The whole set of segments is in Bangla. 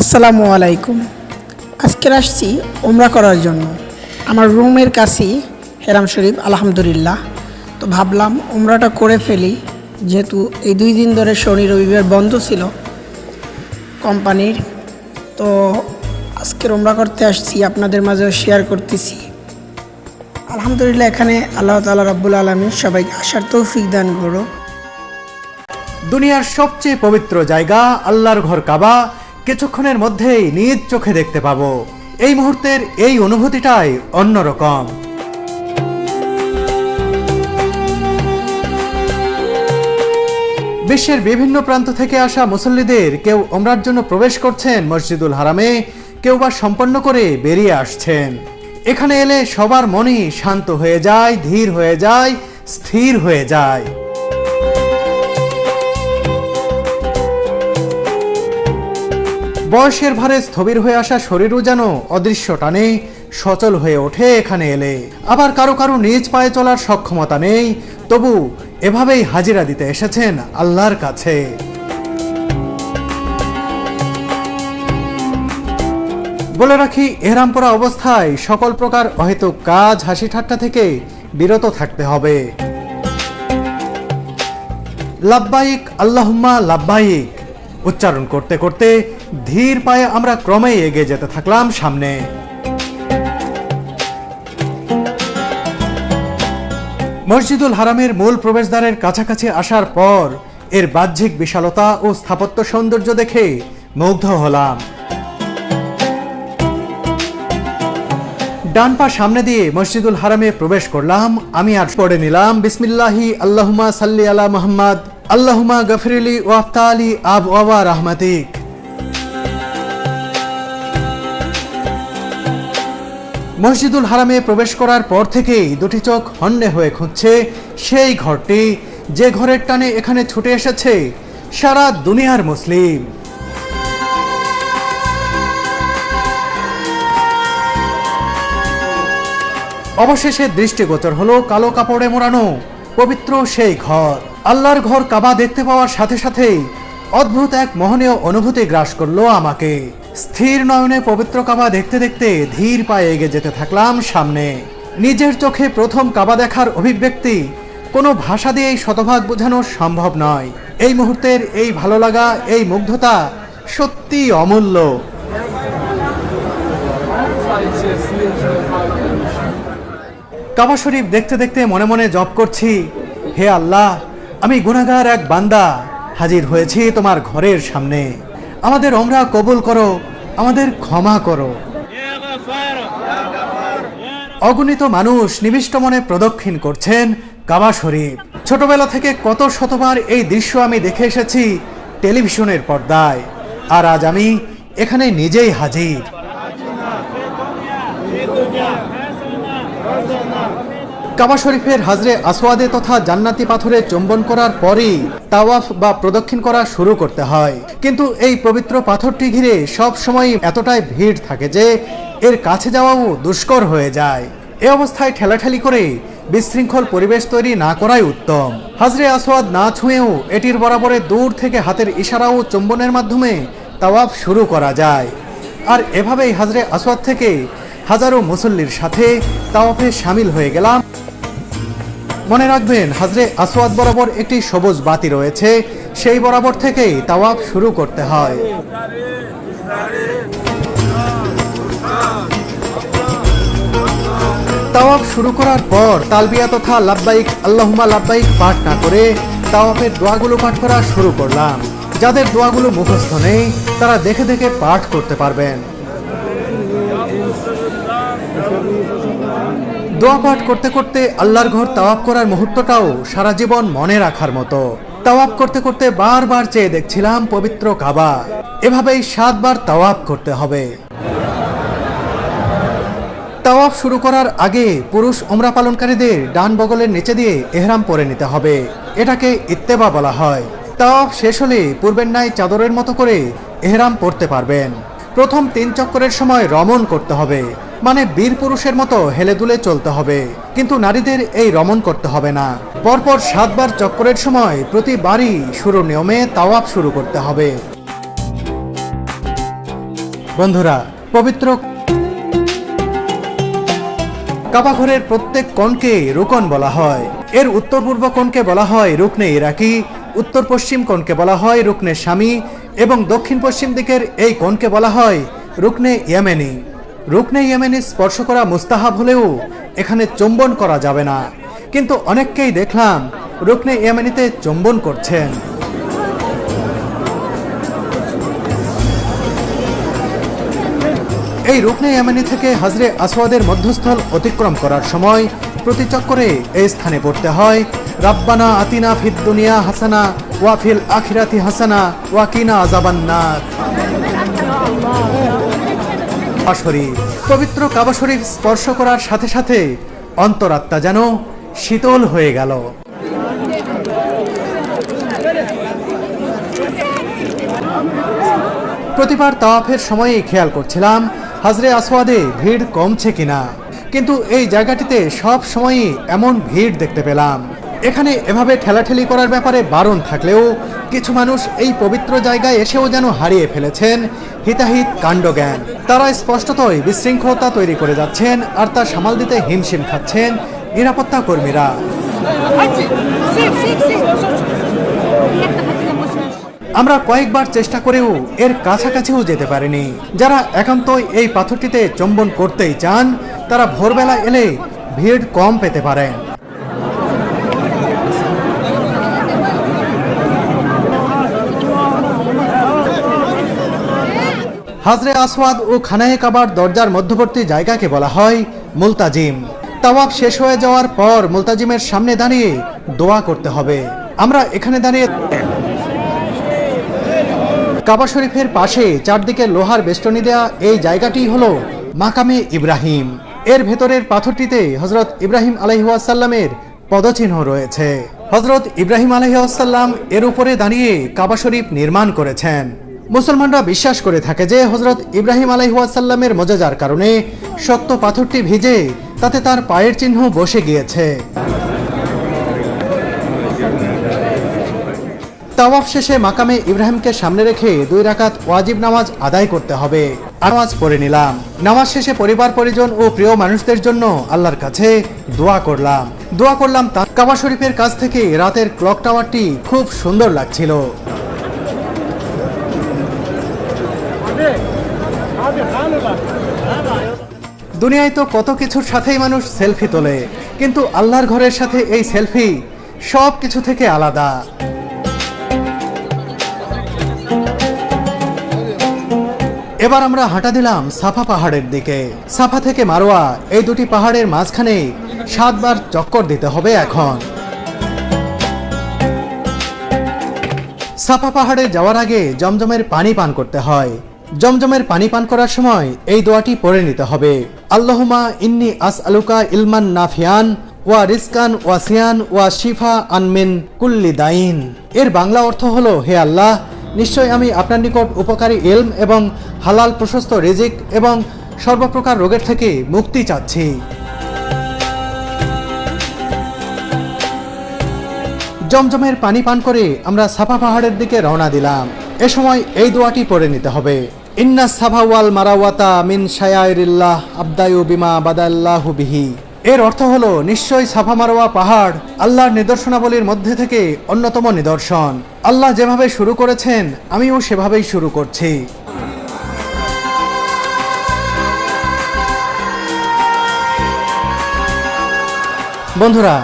আসসালামু আলাইকুম। আজকের আসছি ওমরা করার জন্য। আমার রুমের কাছেই হেরাম শরীফ, আলহামদুলিল্লাহ। তো ভাবলাম ওমরাটা করে ফেলি। যেহেতু এই দুই দিন ধরে শনি রবিবার বন্ধ ছিল কোম্পানির, তো আজকের ওমরা করতে আসছি, আপনাদের মাঝেও শেয়ার করতেছি। আলহামদুলিল্লাহ, এখানে আল্লাহ তালা রব্বুল আলমী সবাইকে আসার তৌফিক দান করো দুনিয়ার সবচেয়ে পবিত্র জায়গা আল্লাহর ঘর কাবা। কিছুক্ষণের মধ্যেই নিজ চোখে দেখতে পাবো। এই মুহূর্তের এই অনুভূতিটাই অন্যরকম। বিশ্বের বিভিন্ন প্রান্ত থেকে আসা মুসল্লিদের কেউ ওমরার জন্য প্রবেশ করছেন মসজিদুল হারামে, কেউ বা সম্পন্ন করে বেরিয়ে আসছেন। এখানে এলে সবার মনই শান্ত হয়ে যায়, ধীর হয়ে যায়, স্থির হয়ে যায়। বয়সের ভারে স্থবির হয়ে আসা শরীরও যেন অদৃশ্য টানে, সচল হয়ে ওঠে এখানে এলে। আবার কারও কারও নিজ পায়ে চলার সক্ষমতা নেই, তবু এভাবেই হাজিরা দিতে এসেছেন আল্লাহর কাছে। বলে রাখি এহরাম পরা অবস্থায় সকল প্রকার অহেতুক কাজ হাসি ঠাট্টা থেকে বিরত থাকতে হবে। লাব্বাইক, আল্লাহুম্মা লাব্বাইক। উচ্চারণ করতে করতে ধীর পায়ে আমরা ক্রমে এগিয়ে যেতে থাকলাম সামনে। মসজিদুল হারামের মূল প্রবেশদ্বারের কাছাকাছি আসার পর এর বাহ্যিক বিশালতা ও স্থাপত্য সৌন্দর্য দেখে মুগ্ধ হলাম। ডান পা সামনে দিয়ে মসজিদুল হারামে প্রবেশ করলাম, আমি আর পড়ে নিলাম, বিসমিল্লাহি আল্লাহুমা সাল্লি আলা মুহাম্মদ আল্লাহুমা গফরিলি ওয়াফতালি আব, ওয়া রাহমাতিক। মসজিদুল হারামে প্রবেশ করার পর থেকেই দুটি চোখ হন্যে হয়ে খুঁজছে সেই ঘরটি, যে ঘরের টানে এখানে ছুটে এসেছে সারা দুনিয়ার মুসলিম। অবশেষে দৃষ্টিগোচর হলো কালো কাপড়ে মোড়ানো পবিত্র সেই ঘর। আল্লাহর ঘর কাবা দেখতে পাওয়ার সাথে সাথেই অদ্ভুত এক মোহনীয় অনুভূতি গ্রাস করল আমাকে। স্থির নয়নে পবিত্র কাবা দেখতে দেখতে ধীর পায়ে এগে যেতে থাকলাম সামনে। নিজের চোখে প্রথম কাবা দেখার অভিব্যক্তি কোনো ভাষা দিয়েই শতভাগ বোঝানো সম্ভব নয়। এই মুহূর্তের এই ভালো লাগা এই মুগ্ধতা সত্যি অমূল্য। কাবা শরীফ দেখতে দেখতে মনে মনে জপ করছি, হে আল্লাহ আমি গুনাগার এক বান্দা। হাজির হয়েছি তোমার ঘরের সামনে। আমাদের ওমরা কবুল করো, আমাদের ক্ষমা করো। অগণিত মানুষ নিবিষ্ট মনে প্রদক্ষিণ করছেন কাবা শরীফ। ছোটবেলা থেকে কত শতবার এই দৃশ্য আমি দেখে এসেছি টেলিভিশনের পর্দায়। আর আজ আমি এখানে নিজেই হাজির। কাবা শরীফের হাজরে আসওয়াদে তথা জান্নাতি পাথরে চুম্বন করার পরই তাওয়াফ বা প্রদক্ষিণ করা শুরু করতে হয়। কিন্তু এই পবিত্র পাথরটি ঘিরে সব সময় এতটাই ভিড় থাকে যে এর কাছে যাওয়াও দুষ্কর হয়ে যায়। এ অবস্থায় ঠেলাঠেলি করে বিশৃঙ্খল পরিবেশ তৈরি না করাই উত্তম। হাজরে আসওয়াদ না ছুঁয়েও এটির বরাবরে দূর থেকে হাতের ইশারা ও চুম্বনের মাধ্যমে তাওয়াফ শুরু করা যায়। আর এভাবেই হাজরে আসওয়াদ থেকে হাজারো মুসল্লির সাথে তাওয়াফে সামিল হয়ে গেলাম। মনে রাখবেন, হাজরে আসওয়াদ বরাবর একটি সবুজ বাতি রয়েছে, সেই বরাবর থেকেই তাওয়াব শুরু করতে হয়। তাওয়াব শুরু করার পর তালবিয়া তথা লাব্বাইক আল্লাহুমা লাব্বাইক পাঠ না করে তাওয়াফের দোয়াগুলো পাঠ করা শুরু করলাম। যাদের দোয়াগুলো মুখস্থ নেই, তারা দেখে দেখে পাঠ করতে পারবেন। দোয়া পাঠ করতে করতে আল্লাহর ঘর তাওয়াব করার মুহূর্তটাও সারা জীবন মনে রাখার মতো। তাওয়াব করতে করতে বারবার চেয়ে দেখছিলাম পবিত্র কাবা। এভাবেই সাতবার তাওয়াব করতে হবে। তাওয়াফ শুরু করার আগে পুরুষ ওমরা পালনকারীদের ডান বগলের নিচে দিয়ে এহরাম পরে নিতে হবে। এটাকে ইত্তেবা বলা হয়। তাওয়াফ শেষ হলে পূর্বের ন্যায় চাদরের মতো করে এহরাম পরতে পারবেন। প্রথম তিন চক্করের সময় রমণ করতে হবে। মানে বীর পুরুষের মতো হেলে দুলে চলতে হবে। কিন্তু নারীদের এই রমণ করতে হবে না। পরপর সাতবার চক্করের সময় প্রতিবারই শুরু নিয়মে তাওয়াফ শুরু করতে হবে। বন্ধুরা, পবিত্র কাবাঘরের প্রত্যেক কোণকে রুকন বলা হয়। এর উত্তর পূর্ব কোণকে বলা হয় রুকনে ইরাকি উত্তর পশ্চিম কোণকে বলা হয় রুকনে স্বামী এবং দক্ষিণ পশ্চিম দিকের এই কোণকে বলা হয় রুকনে ইয়েমেনি। রুকনে ইয়েমেনি স্পর্শ করা মুস্তাহাব হলেও এখানে চুম্বন করা যাবে না। কিন্তু অনেককেই দেখলাম রুকনে ইয়েমেনিতে চুম্বন করছেন। এই রুকনে ইয়ামানি থেকে হাজরে আসওয়াদের মধ্যস্থল অতিক্রম করার সময় প্রতি চক্করে এই স্থানে পড়তে হয়। রাব্বানা আতিনা ফিদ দুনিয়া হাসানা ওয়াফিল আখিরাতি হাসানা ওয়াকিনা আজাবান্নার পবিত্র কাবা শরীফ স্পর্শ করার সাথে সাথে অন্তরাত্মা যেন শীতল হয়ে গেল। প্রতিবার তাওয়াফের সময়ই খেয়াল করছিলাম, হাজরে আসওয়াদে ভিড় কমছে কিনা। কিন্তু এই জায়গাটিতে সব সময়ই এমন ভিড় দেখতে পেলাম। এখানে এভাবে ঠেলাঠেলি করার ব্যাপারে বারণ থাকলেও কিছু মানুষ এই পবিত্র জায়গায় এসেও যেন হারিয়ে ফেলেছেন হিতাহিত কাণ্ডজ্ঞান। তারা স্পষ্টতই বিশৃঙ্খলতা তৈরি করে যাচ্ছেন আর তা সামাল দিতে হিমশিম খাচ্ছেন নিরাপত্তা কর্মীরা। বসে আমরা কয়েকবার চেষ্টা করেও এর কাছাকাছিও যেতে পারিনি। যারা একান্তই এই পাথরটিতে চম্বন করতেই চান তারা ভোরবেলা এলে ভিড় কম পেতে পারেন। হাজরে আসওয়াদ ও খানায়ে কাবার দরজার মধ্যবর্তী জায়গাকে বলা হয় মুলতাজিম। তাওয়াব শেষ হয়ে যাওয়ার পর মুলতাজিমের সামনে দাঁড়িয়ে দোয়া করতে হবে। আমরা এখানে দাঁড়িয়ে কাবা শরীফের পাশে চারদিকে লোহার বেষ্টনী দেয়া এই জায়গাটি হলো মাকামে ইব্রাহিম। এর ভেতরের পাথরটিতে হজরত ইব্রাহিম আলহিহাসাল্লামের পদচিহ্ন রয়েছে। হজরত ইব্রাহিম আলহিহাসাল্লাম এর উপরে দাঁড়িয়ে কাবা শরীফ নির্মাণ করেছেন। মুসলমানরা বিশ্বাস করে থাকে যে হজরত ইব্রাহিম আলহিহাসাল্লামের মজাজার কারণে শক্ত পাথরটি ভিজে তাতে তার পায়ের চিহ্ন বসে গিয়েছে। তাওয়াফ শেষে মাকামে ইব্রাহিমকে সামনে রেখে দুই রাকাত ওয়াজিব নামাজ আদায় করতে হবে। নামাজ পড়ে নিলাম। নামাজ শেষে পরিবার, পরিজন ও প্রিয় মানুষদের জন্য আল্লাহর কাছে দোয়া করলাম। দোয়া করলাম কাবা শরীফের কাছ থেকে রাতের ক্লক টাওয়ারটি খুব সুন্দর লাগছিল। দুনিয়ায় তো কত কিছুর সাথেই মানুষ সেলফি তোলে, কিন্তু আল্লাহর ঘরের সাথে এই সেলফি সব কিছু থেকে আলাদা। এবার আমরা হাঁটা দিলাম সাফা পাহাড়ের দিকে। সাফা থেকে মারোয়া, এই দুটি পাহাড়ের মাঝখানে সাতবার চক্কর দিতে হবে এখন। সাফা পাহাড়ে যাওয়ার আগে জমজমের পানি পান করতে হয়। জমজমের পানি পান করার সময় এই দোয়াটি পড়ে নিতে হবে। আল্লাহুমা ইন্নি আস আলুকা ইলমান নাফিয়ান ওয়া রিসকান ওয়া সিয়ান ওয়া শিফা আনমিন কুল্লি দাইন। এর বাংলা অর্থ হলো, হে আল্লাহ, নিশ্চয় আমি আপনার নিকট উপকারী এলম এবং হালাল প্রশস্ত রেজিক এবং সর্বপ্রকার রোগের থেকে মুক্তি চাচ্ছি। জমজমের পানি পান করে আমরা সাফা পাহাড়ের দিকে রওনা দিলাম। এ সময় এই দোয়াটি পড়ে নিতে হবে। ইন্না সাভাওয়াল মারাওয়াতা মিন শায়াইরিল্লাহ আবদায়ু বিমা বাদাল্লাহু বিহি। এর অর্থ হল নিশ্চয়ই সাফা মারোয়া পাহাড় আল্লাহর নিদর্শনাবলীর মধ্যে থেকে অন্যতম নিদর্শন। আল্লাহ যেভাবে শুরু করেছেন, আমিও সেভাবেই শুরু করছি। বন্ধুরা,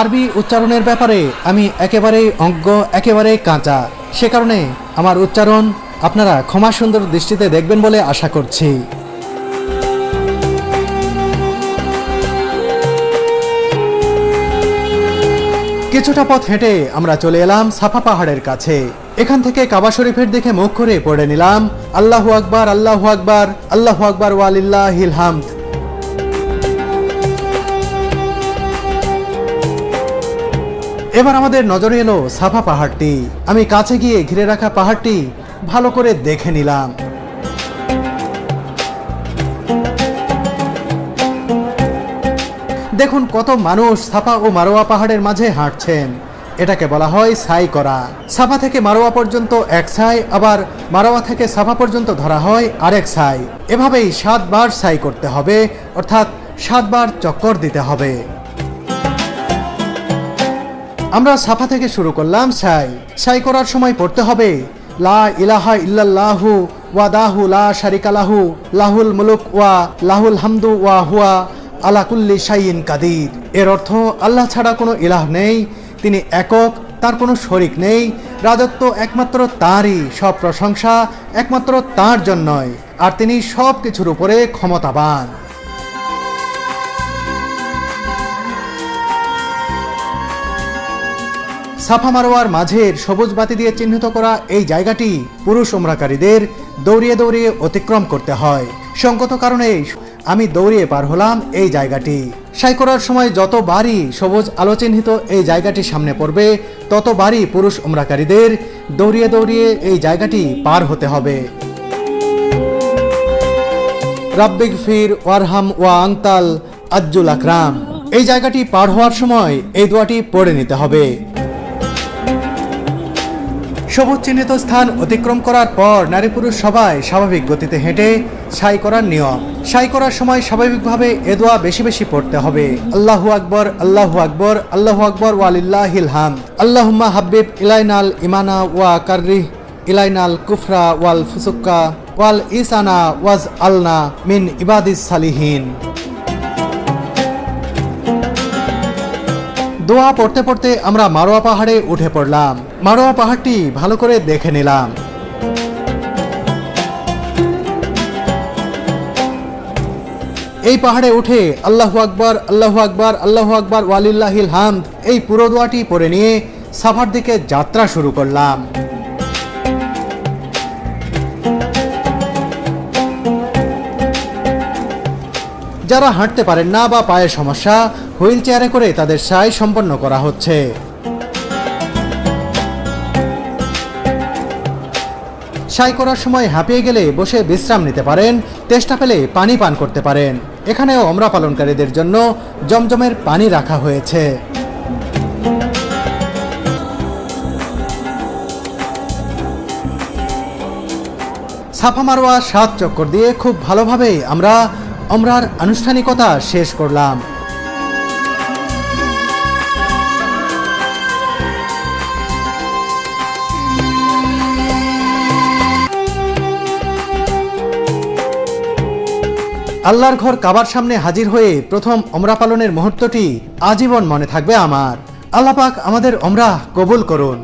আরবি উচ্চারণের ব্যাপারে আমি একেবারেই অজ্ঞ, একেবারেই কাঁচা। সে কারণে আমার উচ্চারণ আপনারা ক্ষমা সুন্দর দৃষ্টিতে দেখবেন বলে আশা করছি। কিছুটা পথ হেঁটে আমরা চলে এলাম সাফা পাহাড়ের কাছে। এখান থেকে কাবা শরীফের দিকে মুখ করে পড়ে নিলাম, আল্লাহু আকবার আল্লাহু আকবার আল্লাহু আকবার, ওয়ালিল্লাহিল হামদ। এবার আমাদের নজরে এলো সাফা পাহাড়টি। আমি কাছে গিয়ে ঘিরে রাখা পাহাড়টি ভালো করে দেখে নিলাম। দেখুন কত মানুষ সাফা ও মারোয়া পাহাড়ের মাঝে হাঁটছেন। এটাকে বলা হয় সাই করা। সাফা থেকে মারোয়া পর্যন্ত এক সাই আবার মারোয়া থেকে সাফা পর্যন্ত ধরা হয় আরেক সাই এভাবেই সাতবার সাই করতে হবে, অর্থাৎ সাতবার চক্কর দিতে হবে। আমরা সাফা থেকে শুরু করলাম সাই। সাই করার সময় পড়তে হবে। লা ইলাহা ইল্লাল্লাহু ওয়া দাহু লা শারিকালাহু লাহুল মুলুক ওয়া লাহুল হামদু ওয়া হুয়া আলা কুল্লি শাইইন কাদির। এর অর্থ, আল্লাহ ছাড়া কোনো ইলাহ নেই, তিনি একক, তার কোনো শরিক নেই, রাজত্ব একমাত্র তারই, সব প্রশংসা একমাত্র তার জন্যই, আর তিনি সব কিছুর উপরে ক্ষমতাবান। সাফা মারোয়ার মাঝের সবুজ বাতি দিয়ে চিহ্নিত করা এই জায়গাটি পুরুষ ওমরাকারীদের দৌড়িয়ে দৌড়িয়ে অতিক্রম করতে হয়। সঙ্গত কারণে আমি দৌড়িয়ে পার হলাম এই জায়গাটি। সাই করার সময় যতবারই সবুজ আলো চিহ্নিত এই জায়গাটি সামনে পড়বে ততবারই পুরুষ ওমরাকারীদের দৌড়িয়ে দৌড়িয়ে এই জায়গাটি পার হতে হবে। রাব্বিক ফির, ওয়ারহাম, ওয়া আংতাল আজ্জুল আকরাম। এই জায়গাটি পার হওয়ার সময় এই দোয়াটি পড়ে নিতে হবে। সবুজ চিহ্নিত স্থান অতিক্রম করার পর নারী পুরুষ সবাই স্বাভাবিক গতিতে হেঁটে সাই করার নিয়ম। সাই করার সময় স্বাভাবিকভাবে এ দোয়া বেশি বেশি পড়তে হবে। আল্লাহু আকবর আল্লাহু আকবর আল্লাহু আকবর, ওয়ালিল্লাহিল হাম আল্লাহুম্মা হাব্বিব ইলাইনাল ইমানা ওয়া কাররিহ ইলাইনাল কুফরা ওয়াল ফুসুক্কা, ওয়াল ইসানা ওয়াজ আলনা মিন ইবাদিস সালিহিন। দোয়া পড়তে পড়তে আমরা মারোয়া পাহাড়ে উঠে পড়লাম। মারোয়া পাহাড়টি ভালো করে দেখে নিলাম। এই পাহাড়ে উঠে আল্লাহু আকবর আল্লাহু আকবর আল্লাহু আকবর, ওয়ালিল্লাহিল হামদ, এই পুরো দোয়াটি পরে নিয়ে সাফার দিকে যাত্রা শুরু করলাম। যারা হাঁটতে পারেন না বা পায়ের সমস্যা, হুইল চেয়ারে করে তাদের সাই সম্পন্ন করা হচ্ছে। সাই করার সময় হাঁপিয়ে গেলে বসে বিশ্রাম নিতে পারেন, তেষ্টা পেলে পানি পান করতে পারেন। এখানেও অমরা পালনকারীদের জন্য জমজমের পানি রাখা হয়েছে। সাফা মারোয়া সাত চক্কর দিয়ে খুব ভালোভাবে আমরা অমরার আনুষ্ঠানিকতা শেষ করলাম। আল্লাহর ঘর কাবার সামনে হাজির হয়ে প্রথম অমরা পালনের মুহূর্তটি আজীবন মনে থাকবে আমার। আল্লাহ পাক আমাদের অমরা কবুল করুন।